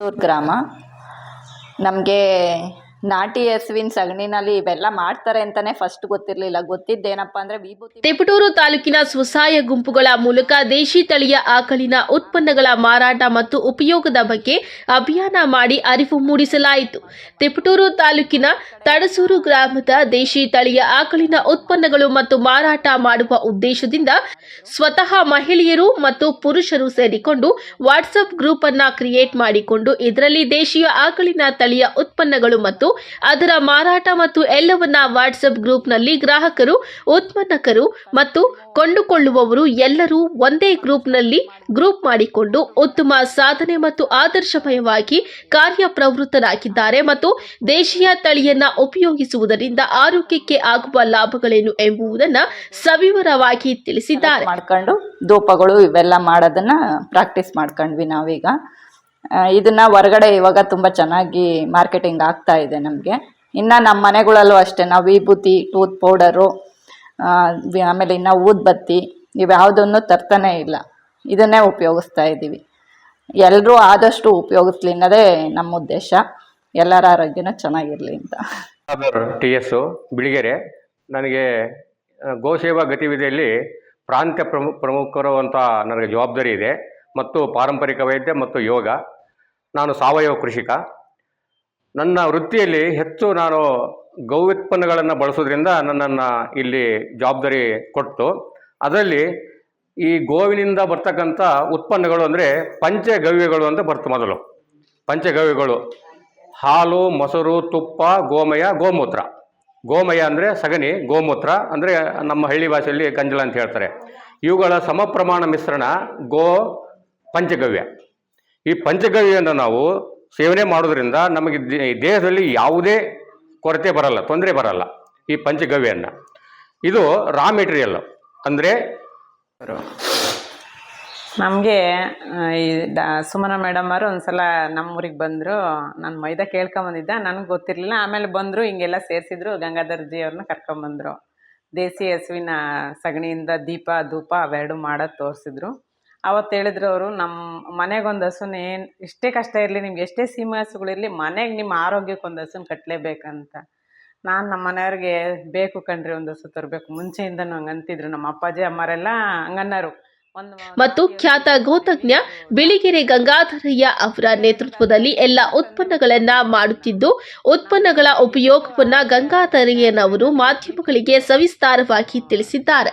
ಗ್ರಾಮ. ನಮಗೆ ನಾಟಿ ಹಸುವಿನ ಸಗಣಿನಲ್ಲಿ ಇವೆಲ್ಲ ಮಾಡ್ತಾರೆ ಅಂತಾನೆ ಫಸ್ಟ್ ಗೊತ್ತಿರಲಿಲ್ಲ. ಗೊತ್ತಿದ್ದೇನಪ್ಪ ಅಂದ್ರೆ ವಿಭೂತಿ ತಿಪಟೂರು ತಾಲೂಕಿನ ಸ್ವಸಹಾಯ ಗುಂಪುಗಳ ಮೂಲಕ ದೇಶಿ ತಳಿಯ ಆಕಳಿನ ಉತ್ಪನ್ನಗಳ ಮಾರಾಟ ಮತ್ತು ಉಪಯೋಗದ ಬಗ್ಗೆ ಅಭಿಯಾನ ಮಾಡಿ ಅರಿವು ಮೂಡಿಸಲಾಯಿತು. ತಿಪಟೂರು ತಾಲೂಕಿನ ತಡಸೂರು ಗ್ರಾಮದ ದೇಶಿ ತಳಿಯ ಆಕಳಿನ ಉತ್ಪನ್ನಗಳು ಮತ್ತು ಮಾರಾಟ ಮಾಡುವ ಉದ್ದೇಶದಿಂದ ಸ್ವತಃ ಮಹಿಳೆಯರು ಮತ್ತು ಪುರುಷರು ಸೇರಿಕೊಂಡು ವಾಟ್ಸಪ್ ಗ್ರೂಪ್ ಅನ್ನ ಕ್ರಿಯೇಟ್ ಮಾಡಿಕೊಂಡು ಇದರಲ್ಲಿ ದೇಶೀಯ ಆಕಳಿನ ತಳಿಯ ಉತ್ಪನ್ನಗಳು ಮತ್ತು ಅದರ ಮಾರಾಟ ಮತ್ತು ಎಲ್ಲವನ್ನ ವಾಟ್ಸಪ್ ಗ್ರೂಪ್ನಲ್ಲಿ ಗ್ರಾಹಕರು, ಉತ್ಪನ್ನಕರು ಮತ್ತು ಕೊಂಡುಕೊಳ್ಳುವವರು ಎಲ್ಲರೂ ಒಂದೇ ಗ್ರೂಪ್ನಲ್ಲಿ ಗ್ರೂಪ್ ಮಾಡಿಕೊಂಡು ಉತ್ತಮ ಸಾಧನೆ ಮತ್ತು ಆದರ್ಶಮಯವಾಗಿ ಕಾರ್ಯಪ್ರವೃತ್ತರಾಗಿದ್ದಾರೆ ಮತ್ತು ದೇಶೀಯ ತಳಿಯನ್ನ ಉಪಯೋಗಿಸುವುದರಿಂದ ಆರೋಗ್ಯಕ್ಕೆ ಆಗುವ ಲಾಭಗಳೇನು ಎಂಬುದನ್ನು ಸವಿವರವಾಗಿ ತಿಳಿಸಿದ್ದಾರೆ. ಮಾಡ್ಕೊಂಡು ಧೂಪಗಳು ಇವೆಲ್ಲ ಮಾಡೋದನ್ನ ಪ್ರಾಕ್ಟೀಸ್ ಮಾಡ್ಕೊಂಡ್ವಿ ನಾವೀಗ. ಇದನ್ನ ಹೊರಗಡೆ ಇವಾಗ ತುಂಬ ಚೆನ್ನಾಗಿ ಮಾರ್ಕೆಟಿಂಗ್ ಆಗ್ತಾ ಇದೆ ನಮಗೆ. ಇನ್ನು ನಮ್ಮ ಮನೆಗಳಲ್ಲೂ ಅಷ್ಟೇ, ನಾವು ವಿಭೂತಿ, ಟೂತ್ ಪೌಡರು ಆಮೇಲೆ ಇನ್ನು ಊದ್ಬತ್ತಿ, ಇವ್ಯಾವುದನ್ನು ತರ್ತಾನೆ ಇಲ್ಲ. ಇದನ್ನೇ ಉಪಯೋಗಿಸ್ತಾ ಇದ್ದೀವಿ ಎಲ್ಲರೂ ಆದಷ್ಟು ಉಪಯೋಗಿಸ್ಲಿ ಅನ್ನೋದೇ ನಮ್ಮ ಉದ್ದೇಶ. ಎಲ್ಲರ ಆರೋಗ್ಯನ ಚೆನ್ನಾಗಿರಲಿ ಅಂತ. ಟಿ ಎಸ್ಸು ಬಿಳಿಗೆರೆ, ನನಗೆ ಗೋಸೇವಾ ಗತಿವಿಧಿಯಲ್ಲಿ ಪ್ರಾಂತ್ಯ ಪ್ರಮು, ಪ್ರಮುಖರು ಅಂತ ನನಗೆ ಜವಾಬ್ದಾರಿ ಇದೆ. ಮತ್ತು ಪಾರಂಪರಿಕ ವೈದ್ಯ ಮತ್ತು ಯೋಗ. ನಾನು ಸಾವಯವ ಕೃಷಿಕ. ನನ್ನ ವೃತ್ತಿಯಲ್ಲಿ ಹೆಚ್ಚು ನಾನು ಗೌವ್ಯುತ್ಪನ್ನಗಳನ್ನು ಬಳಸೋದ್ರಿಂದ ನನ್ನನ್ನು ಇಲ್ಲಿ ಜವಾಬ್ದಾರಿ ಕೊಟ್ಟು, ಅದರಲ್ಲಿ ಈ ಗೋವಿನಿಂದ ಬರ್ತಕ್ಕಂಥ ಉತ್ಪನ್ನಗಳು ಅಂದರೆ ಪಂಚಗವ್ಯಗಳು ಅಂತ ಬರ್ತು ಮೊದಲು. ಪಂಚಗವ್ಯಗಳು. ಹಾಲು, ಮೊಸರು, ತುಪ್ಪ, ಗೋಮಯ, ಗೋಮೂತ್ರ. ಗೋಮಯ ಅಂದರೆ ಸಗಣಿ, ಗೋಮೂತ್ರ ಅಂದರೆ ನಮ್ಮ ಹಳ್ಳಿ ಭಾಷೆಯಲ್ಲಿ ಗಂಜಲ ಅಂತ ಹೇಳ್ತಾರೆ. ಇವುಗಳ ಸಮ ಪ್ರಮಾಣ ಮಿಶ್ರಣ ಗೋ ಪಂಚಗವ್ಯ. ಈ ಪಂಚಗವ್ಯವನ್ನು ನಾವು ಸೇವನೆ ಮಾಡೋದ್ರಿಂದ ನಮಗೆ ದೇಹದಲ್ಲಿ ಯಾವುದೇ ಕೊರತೆ ಬರಲ್ಲ, ತೊಂದರೆ ಬರಲ್ಲ ಈ ಪಂಚಗವಿಯನ್ನು ಇದು ರಾ ಮೆಟೀರಿಯಲ್ ಅಂದರೆ ನಮಗೆ ಈ ಸುಮನ ಮೇಡಮ್ ಅವರು ನಮ್ಮ ಊರಿಗೆ ಬಂದರು, ನಾನು ಮೈದಾ ಕೇಳ್ಕೊಂಬಂದಿದ್ದೆ, ನನಗೆ ಗೊತ್ತಿರಲಿಲ್ಲ, ಆಮೇಲೆ ಬಂದರು, ಹಿಂಗೆಲ್ಲ ಸೇರಿಸಿದ್ರು ಗಂಗಾಧರ್ಜಿ ಅವ್ರನ್ನ ಕರ್ಕೊಂಬಂದರು. ದೇಸಿ ಹಸುವಿನ ಸಗಣಿಯಿಂದ ದೀಪ, ಧೂಪ ಅವೆರಡು ಮಾಡೋದು ತೋರಿಸಿದ್ರು. ಅವತ್ತು ಹೇಳಿದ್ರು ಅವರು ನಮ್ಮ ಮನೆಗೊಂದು ಹಸುನ ಏನು ಎಷ್ಟೇ ಕಷ್ಟ ಇರಲಿ ನಿಮ್ಗೆ ಎಷ್ಟೇ ಸೀಮೆ ಹಸುಗಳಿರಲಿ ಮನೆಗೆ ನಿಮ್ಮ ಆರೋಗ್ಯಕ್ಕೆ ಒಂದು ಹಸುನ ಕಟ್ಟಲೇಬೇಕಂತ ನಾನು ನಮ್ಮ ಮನೆಯವ್ರಿಗೆ ಬೇಕು ಕಣ್ರಿ ಒಂದು ಹಸು ತರಬೇಕು. ಮುಂಚೆಯಿಂದನೂ ಹಂಗಂತಿದ್ರು ನಮ್ಮ ಅಪ್ಪಾಜಿ ಅಮ್ಮರೆಲ್ಲ ಹಂಗನ್ನರು. ಮತ್ತು ಖ್ಯಾತ ಗೋತಜ್ಞ ಬಿಳಿಗಿರಿ ಗಂಗಾಧರಯ್ಯ ಅವರ ನೇತೃತ್ವದಲ್ಲಿ ಎಲ್ಲ ಉತ್ಪನ್ನಗಳನ್ನ ಮಾಡುತ್ತಿದ್ದು ಉತ್ಪನ್ನಗಳ ಉಪಯೋಗವನ್ನ ಗಂಗಾಧರಯ್ಯನವರು ಮಾಧ್ಯಮಗಳಿಗೆ ಸವಿಸ್ತಾರವಾಗಿ ತಿಳಿಸಿದ್ದಾರೆ.